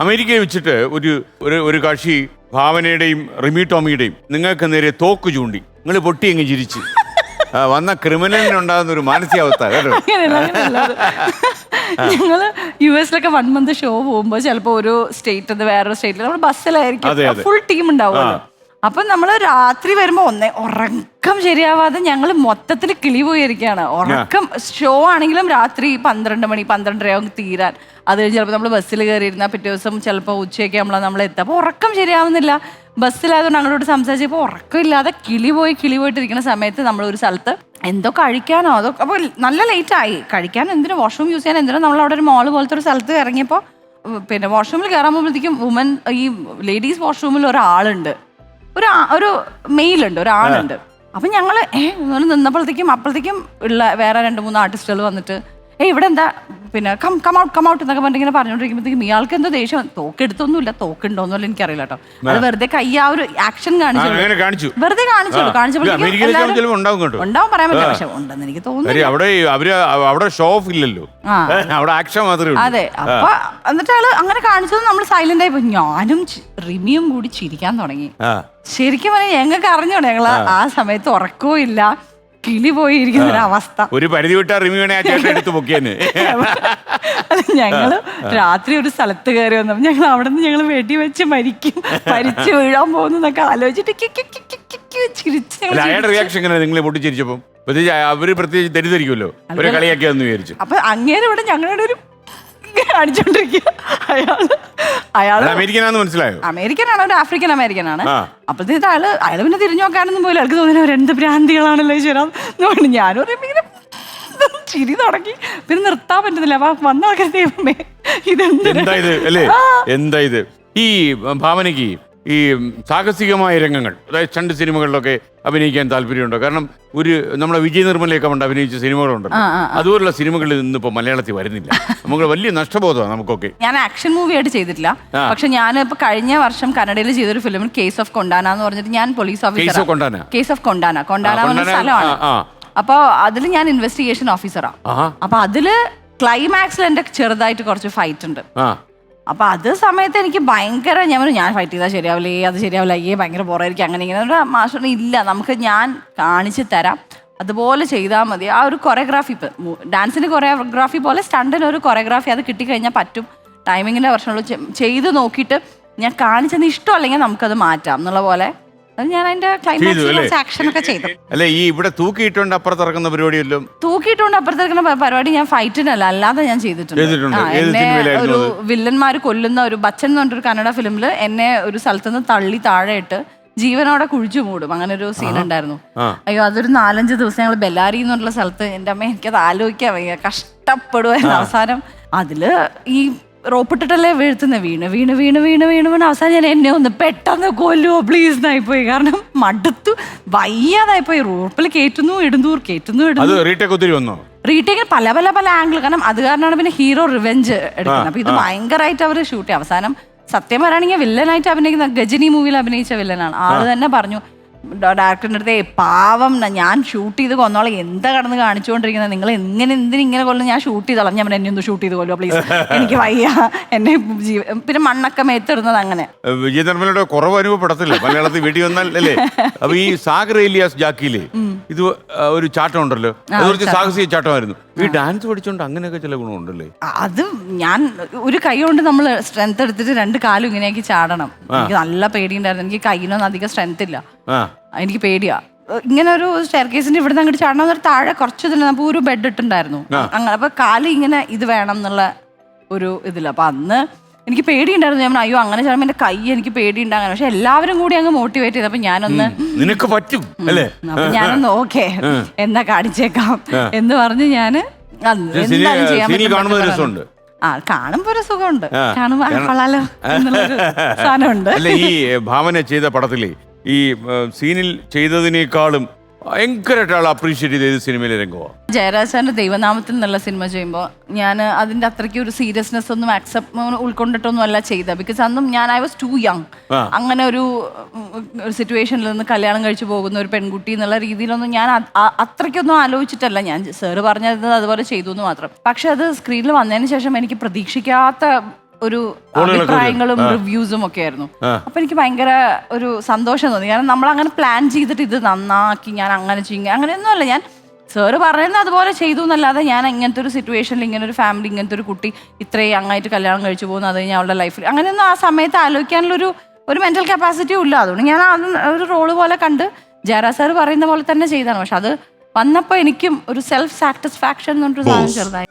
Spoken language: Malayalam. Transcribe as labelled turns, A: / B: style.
A: അമേരിക്കയിൽ വെച്ചിട്ട് ഒരു ഒരു ഒരു കക്ഷി ഭാവനയുടെയും റിമി ടോമിയുടെയും നിങ്ങൾക്ക് നേരെ തോക്ക് ചൂണ്ടി. നിങ്ങൾ പൊട്ടി അങ്ങ് ചിരിച്ച്. വന്ന ക്രിമിനലിനുണ്ടാകുന്ന ഒരു മാനസികാവസ്ഥ കേട്ടോ.
B: ഞങ്ങൾ യു എസിലൊക്കെ വൺ മന്ത് ഷോ പോകുമ്പോ ചിലപ്പോ ഒരു സ്റ്റേറ്റ് വേറൊരു സ്റ്റേറ്റിൽ നമ്മൾ ബസ്സിലായിരിക്കും. ഫുൾ ടീം ഉണ്ടാവുമല്ലോ. അപ്പൊ നമ്മൾ രാത്രി വരുമ്പോൾ ഒന്നേ ഉറക്കം ശരിയാവാതെ ഞങ്ങൾ മൊത്തത്തിൽ കിളി പോയിരിക്കുകയാണ് ഉറക്കം ഷോ ആണെങ്കിലും രാത്രി പന്ത്രണ്ട് മണി പന്ത്രണ്ടരയാവും തീരാൻ. അത് കഴിഞ്ഞ് ചിലപ്പോൾ നമ്മൾ ബസ്സിൽ കയറിയിരുന്ന പിറ്റേ ദിവസം ചിലപ്പോൾ ഉച്ചയൊക്കെ നമ്മളെ നമ്മൾ എത്തുക അപ്പോൾ ഉറക്കം ശരിയാവുന്നില്ല. ബസ്സിലായതുകൊണ്ട് അങ്ങോട്ട് സംസാരിച്ചപ്പോൾ ഉറക്കമില്ലാതെ കിളി പോയി കിളി പോയിട്ടിരിക്കുന്ന സമയത്ത് നമ്മൾ ഒരു സ്ഥലത്ത് എന്തോ കഴിക്കാനോ അതോ അപ്പോൾ നല്ല ലേറ്റ് ആയി കഴിക്കാൻ എന്തിനും? വാഷ്റൂം യൂസ് ചെയ്യാൻ എന്തിനോ? നമ്മൾ അവിടെ ഒരു മോൾ പോലത്തെ ഒരു സ്ഥലത്ത് ഇറങ്ങിയപ്പോൾ പിന്നെ വാഷ്റൂമിൽ കയറാൻ പോകുമ്പോഴത്തേക്കും വുമൻ ഈ ലേഡീസ് വാഷ്റൂമിൽ ഒരാളുണ്ട്. ഒരു ആ- ഒരു മെയിലുണ്ട് ഒരാളുണ്ട് അപ്പൊ ഞങ്ങൾ ഏഹ് നിന്നപ്പോഴത്തേക്കും അപ്പോഴത്തേക്കും ഉള്ള വേറെ രണ്ട് മൂന്ന് ആർട്ടിസ്റ്റുകൾ വന്നിട്ട് ഏ ഇവിടെ എന്താ പിന്നെ come come out come out എന്നൊക്കെ പറഞ്ഞിങ്ങനെ ഇങ്ങനെ പറഞ്ഞോണ്ടിരിക്കുമ്പോഴത്തേക്കും ഇയാൾക്ക് എന്തോ ദേഷ്യം. തോക്കെടുത്തൊന്നുമില്ല തോക്കുണ്ടോന്നല്ല എനിക്കറിയില്ല കേട്ടോ. അത് വെറുതെ കൈ ആ ഒരു ആക്ഷൻ കാണിച്ചു
A: കാണിച്ചു.
B: വെറുതെ കാണിച്ചോളൂ
A: അമേരിക്കയിലൊക്കെ ചിലപ്പോൾ ഉണ്ടാവും കേട്ടോ.
B: ഉണ്ടാവും പറയാൻ പറ്റില്ല. പക്ഷെ ഉണ്ടെന്ന് എനിക്ക് തോന്നുന്നു
A: കാര്യം അവിടെ അവർ അവിടെ ഷോ ഓഫ് ഇല്ലല്ലോ.
B: ആ.
A: അവിടെ ആക്ഷൻ മാത്രമേ ഉള്ളൂ.
B: അതെ. അപ്പൊ എന്നിട്ട് ആൾ അങ്ങനെ കാണിച്ചത് നമ്മൾ സൈലന്റ് ആയി പോയി. ഞാനും ചി- റിമിയും കൂടി ചിരിക്കാൻ തുടങ്ങി.
A: ആ.
B: ശരിക്കും പറഞ്ഞാൽ ഞങ്ങൾക്ക് അറിഞ്ഞോടെ ഞങ്ങൾ ആ സമയത്ത് ഉറക്കവും ഇല്ല. കിളി പോയിരിക്കുന്ന ഒരു അവസ്ഥ
A: ഒരു പരിധി വിട്ട റിമി ആ ചേട്ടൻ എടുത്ത് പൊക്കിയെന്ന്
B: ഞങ്ങൾ രാത്രി ഒരു സ്ഥലത്ത് കയറി വന്നു ഞങ്ങൾ അവിടെ നിന്ന് ഞങ്ങൾ വെടി വെച്ച് മരിക്കും. മരിച്ചു വീഴാൻ പോകുന്നൊക്കെ ആലോചിച്ചിട്ട്
A: അയാളുടെ റിയാക്ഷൻ എങ്ങനെ? നിങ്ങൾ പൊട്ടിച്ചിരിച്ചപ്പം? പ്രത്യേകിച്ച് അവർ പ്രത്യേകിച്ച് ഒരു വിചാരിച്ചു.
B: അപ്പൊ അങ്ങേരെ ഇവിടെ ഞങ്ങളുടെ ഒരു കാണിച്ചോണ്ടിരിക്കുക അയാൾ
A: അത് അമേരിക്കനാന്ന് മനസ്സിലായോ?
B: അമേരിക്കൻ ആണ് ഒരു ആഫ്രിക്കൻ അമേരിക്കൻ ആണ്
A: ആ.
B: അപ്പോഴത്തേക്ക് അയാൾ അയാൾ പിന്നെ തിരിഞ്ഞു നോക്കാനൊന്നും പോലും അയാൾക്ക് തോന്നുന്നു രണ്ട് ഭ്രാന്തികളാണല്ലോ ചേരാം എന്ന് പറഞ്ഞു ഞാനും പറയുമ്പോ ഇങ്ങനെ ചിരി തുടങ്ങി. പിന്നെ നിർത്താൻ പറ്റുന്നില്ല. അപ്പൊ വന്ന ആൾക്കാർ ദൈവമേ ഇതെന്ത്
A: എന്താ ഇത്? അല്ലേ? എന്താ ഇത്? ഈ ഭാവനയ്ക്ക് ഈ സാഹസികമായ രംഗങ്ങൾ അതായത് രണ്ട് സിനിമകളിലൊക്കെ അഭിനയിക്കാൻ താല്പര്യമുണ്ടോ? കാരണം ഒരു നമ്മുടെ വിജയ നിർമ്മലയൊക്കെ കൊണ്ട് അഭിനയിച്ച സിനിമകളുണ്ടല്ലോ. അതുപോലുള്ള സിനിമകളിൽ നിന്ന് നിന്നിപ്പോ മലയാളത്തിൽ വരുന്നില്ല. നമുക്ക് വലിയ നഷ്ടബോധമാണ് നമുക്കൊക്കെ.
B: ഞാൻ ആക്ഷൻ മൂവി ആയിട്ട് ചെയ്തിട്ടില്ല പക്ഷെ ഞാൻ ഇപ്പൊ കഴിഞ്ഞ വർഷം കന്നഡയിൽ ചെയ്തൊരു ഫിലിം കേസ് ഓഫ് കൊണ്ടാന എന്ന് പറഞ്ഞിട്ട് ഞാൻ police
A: case
B: officer
A: of Kondana
B: case of Kondana Kondana സ്ഥലമാണ്. അപ്പൊ അതിൽ ഞാൻ ഇൻവെസ്റ്റിഗേഷൻ
A: ഓഫീസറാണ്
B: അപ്പൊ അതിൽ ക്ലൈമാക്സിൽ എന്റെ ചെറുതായിട്ട് കുറച്ച് ഫൈറ്റ് ഉണ്ട്. അപ്പൊ അത് സമയത്ത് എനിക്ക് ഭയങ്കര ഞാൻ ഞാൻ ഫൈറ്റ് ചെയ്താൽ ശരിയാവില്ലേ അത് ശരിയാവില്ല അയ്യേ ഭയങ്കര പുറമായിരിക്കും അങ്ങനെ ഇങ്ങനെ. മാഷ് ഇല്ല നമുക്ക് ഞാൻ കാണിച്ചു തരാം. അതുപോലെ ചെയ്താൽ മതി. ആ ഒരു കൊറിയോഗ്രാഫി ഡാൻസിന് കൊറിയോഗ്രാഫി പോലെ സ്റ്റണ്ടിന് ഒരു കൊറിയോഗ്രാഫി അത് കിട്ടിക്കഴിഞ്ഞാൽ പറ്റും. ടൈമിങ്ങിന്റെ പ്രശ്നമുള്ളൂ ചെയ്ത് നോക്കിയിട്ട് ഞാൻ കാണിച്ചത് ഇഷ്ടമല്ലെങ്കിൽ നമുക്കത് മാറ്റാം. എന്നുള്ള പോലെ അത് ഞാൻ അതിന്റെ
A: ചെയ്തു അല്ലേ?
B: ക്ലൈമാക്സ് ആക്ഷൻ ഒക്കെ ചെയ്തു.
A: അല്ലെ ഈ ഇവിടെ തൂക്കിയിട്ടുണ്ട് അപ്പുറത്തിറക്കുന്ന പരിപാടിയല്ലോ?
B: തൂക്കിയിട്ടുണ്ട് അപ്പുറത്തേക്കുന്ന പരിപാടി ഞാൻ ഫൈറ്റിനല്ല അല്ലാതെ ഞാൻ ചെയ്തിട്ടുണ്ട്.
A: ചെയ്തിട്ടുണ്ട്.
B: ആ,
A: ഏത്
B: എന്നെ
A: സിനിമയിലായിരുന്നു
B: ഒരു വില്ലന്മാര് കൊല്ലുന്ന ഒരു ബച്ചൻ എന്ന് പറഞ്ഞൊരു കന്നഡ ഫിലിമിൽ എന്നെ ഒരു സ്ഥലത്തുനിന്ന് തള്ളി താഴെ ഇട്ട് ജീവനോടെ കുഴിച്ചു മൂടും. അങ്ങനെ ഒരു സീൻ ഉണ്ടായിരുന്നു.
A: ആ.
B: അയ്യോ അതൊരു നാലഞ്ച് ദിവസം ഞങ്ങൾ ബെല്ലാരി എന്നുള്ള സ്ഥലത്ത് എന്റെ അമ്മ എനിക്കത് ആലോചിക്കാൻ വയ്യ. കഷ്ടപ്പെടുമായിരുന്നു അവസാനം. അതിൽ ഈ റോപ്പിട്ടിട്ടല്ലേ വീഴ്ത്തുന്ന? വീണ് വീണ് വീണ് വീണ് വീണ് വീണ്. അവസാനം ഞാൻ എന്നെ ഒന്ന് പെട്ടെന്ന് കൊല്ലുവോ പ്ലീസ് എന്നായിപ്പോയി. കാരണം മടുത്തു വയ്യാതായിപ്പോയി. റോപ്പിൽ കയറ്റുന്നു ഇടുന്നു കയറ്റുന്നു
A: അത്
B: ഇടുന്നു
A: റീടേക്ക് ഒത്തിരി വന്നോ?
B: റീടേക്കിൽ പല പല പല ആംഗിൾ കാരണം അത് കാരണമാണ് പിന്നെ ഹീറോ റിവെഞ്ച് എടുക്കുന്നത്. അപ്പൊ ഇത് ഭയങ്കരമായിട്ട് അവർ ഷൂട്ട് ചെയ്യും. അവസാനം സത്യം പറയുകയാണെങ്കിൽ വില്ലനായിട്ട് അഭിനയിക്കുന്ന ഗജനി മൂവിയിൽ അഭിനയിച്ച വില്ലനാണ് ആൾ തന്നെ പറഞ്ഞു ഡയറക്ടറിന്റെ അടുത്ത് പാവം ഞാൻ ഷൂട്ട് ചെയ്ത് കൊന്നോളെ. എന്താ കടന്ന് കാണിച്ചുകൊണ്ടിരിക്കുന്നത്? നിങ്ങൾ എങ്ങനെ എന്തിനും ഇങ്ങനെ കൊല്ലും? ഞാൻ ഷൂട്ട് ചെയ്തോളാം. ഞാൻ എന്നെ ഒന്ന് ഷൂട്ട് ചെയ്ത് കൊല്ലോ പ്ലീസ് എനിക്ക് വയ്യ. എന്നെ പിന്നെ മണ്ണൊക്കെ മേത്തിടുന്നത് അങ്ങനെ.
A: വിജയധർമ്മയുടെ കുറവ് അനുഭവപ്പെടത്തില്ല. മലയാളത്തിൽ വീട്ടിൽ വന്നാൽ അല്ലേ? അപ്പൊ ഈ സാഗർ ഏലിയാസ് ജാക്കിയിലെ ഇത് ഒരു ചാട്ടം ഉണ്ടല്ലോ? കുറച്ച് സാഹസിക ചാട്ടമായിരുന്നു. ഈ ഡാൻസ് പഠിച്ചോണ്ട് അങ്ങനെയൊക്കെ ചില ഗുണമുണ്ടല്ലേ?
B: അത് ഞാൻ ഒരു കൈ കൊണ്ട് നമ്മൾ സ്ട്രെങ്ത് എടുത്തിട്ട് രണ്ട് കാലും ഇങ്ങനെയാക്കി ചാടണം. എനിക്ക് നല്ല പേടിയുണ്ടായിരുന്നു. എനിക്ക് കൈയിനൊന്നും അധികം സ്ട്രെങ്ത് ഇല്ല. എനിക്ക് പേടിയാ. ഇങ്ങനെ ഒരു സ്റ്റെയർ കേസിന്റെ ഇവിടെ അങ്ങോട്ട് ചാടണം എന്നൊരു താഴെ കുറച്ച് ഇതിൽ നമുക്ക് ഒരു ബെഡ് ഇട്ടുണ്ടായിരുന്നു. അങ്ങനെ അപ്പൊ കാൽ ഇങ്ങനെ ഇത് വേണം എന്നുള്ള ഒരു ഇതിൽ. അപ്പൊ അന്ന് എനിക്ക് പേടിയുണ്ടായിരുന്നു. ഞാൻ അയ്യോ അങ്ങനെ ചെയ്യുമ്പോൾ എന്റെ കൈ എനിക്ക് പേടിയുണ്ടാകാൻ പക്ഷെ എല്ലാവരും കൂടി അങ്ങ് മോട്ടിവേറ്റ് ചെയ്തപ്പോ ഞാനൊന്ന്
A: നിനക്ക് പറ്റും അല്ലേ?
B: അപ്പൊ ഞാനൊന്ന് ഓക്കെ എന്നാ കാണിച്ചേക്കാം. എന്ന് പറഞ്ഞ്
A: ഞാൻ
B: എന്തായാലും ചെയ്യാൻ പറ്റും. ആ കാണുമ്പോ ഒരു സുഖമുണ്ട്. കാണുമ്പോ കൊള്ളാലോ സാധനമുണ്ട്.
A: അല്ല ഈ ഭാവന ചെയ്ത പടത്തിലെ ഈ സീനിൽ ചെയ്തതിനേക്കാളും ഭയങ്കരമായിട്ട് ആൾ അപ്രീഷിയേറ്റ് ചെയ്ത ഏത് സിനിമയിലെ രംഗമാണ്
B: ജയരാജാന്റെ ദൈവനാമത്തിൽ എന്നുള്ള സിനിമ ചെയ്യുമ്പോൾ ഞാൻ അതിന്റെ അത്രയ്ക്ക് ഒരു സീരിയസ്നെസ് ഒന്നും ആക്സെപ്റ്റ് ഉൾക്കൊണ്ടിട്ടൊന്നും അല്ല ചെയ്ത ബിക്കോസ് അന്നും ഞാൻ ഐ വാസ് ടു യങ് അങ്ങനെ ഒരു സിറ്റുവേഷനിൽ നിന്ന് കല്യാണം കഴിച്ചു പോകുന്ന ഒരു പെൺകുട്ടി എന്നുള്ള രീതിയിലൊന്നും ഞാൻ അത്രയ്ക്കൊന്നും ആലോചിച്ചിട്ടല്ല. ഞാൻ സാറ് പറഞ്ഞത് അതുപോലെ ചെയ്തു എന്ന് മാത്രം. പക്ഷെ അത് സ്ക്രീനിൽ വന്നതിന് ശേഷം എനിക്ക് പ്രതീക്ഷിക്കാത്ത ഒരു അഭിപ്രായങ്ങളും റിവ്യൂസും ഒക്കെ ആയിരുന്നു. അപ്പൊ എനിക്ക് ഭയങ്കര ഒരു സന്തോഷം തോന്നി. കാരണം നമ്മൾ അങ്ങനെ പ്ലാൻ ചെയ്തിട്ട് ഇത് നന്നാക്കി ഞാൻ അങ്ങനെ ചെയ്യും അങ്ങനെയൊന്നും അല്ല. ഞാൻ സാറ് പറയുന്നത് അതുപോലെ ചെയ്തു എന്നല്ലാതെ ഞാൻ ഇങ്ങനത്തെ ഒരു സിറ്റുവേഷനിൽ ഇങ്ങനെ ഒരു ഫാമിലി ഇങ്ങനത്തെ ഒരു കുട്ടി ഇത്രയും അങ്ങായിട്ട് കല്യാണം കഴിച്ചു പോകുന്നത് അത് കഴിഞ്ഞാൽ അവളുടെ ലൈഫിൽ അങ്ങനെയൊന്നും ആ സമയത്ത് ആലോചിക്കാനുള്ളൊരു ഒരു ഒരു മെന്റൽ കപ്പാസിറ്റിയും ഇല്ല. അതുകൊണ്ട് ഞാൻ അത് ഒരു റോൾ പോലെ കണ്ട് ജയറാ സാർ പറയുന്ന പോലെ തന്നെ ചെയ്താണ് പക്ഷെ അത് വന്നപ്പോൾ എനിക്കും ഒരു സെൽഫ് സാറ്റിസ്ഫാക്ഷൻ എന്ന് പറഞ്ഞൊരു സാധനം ചെറുതായി.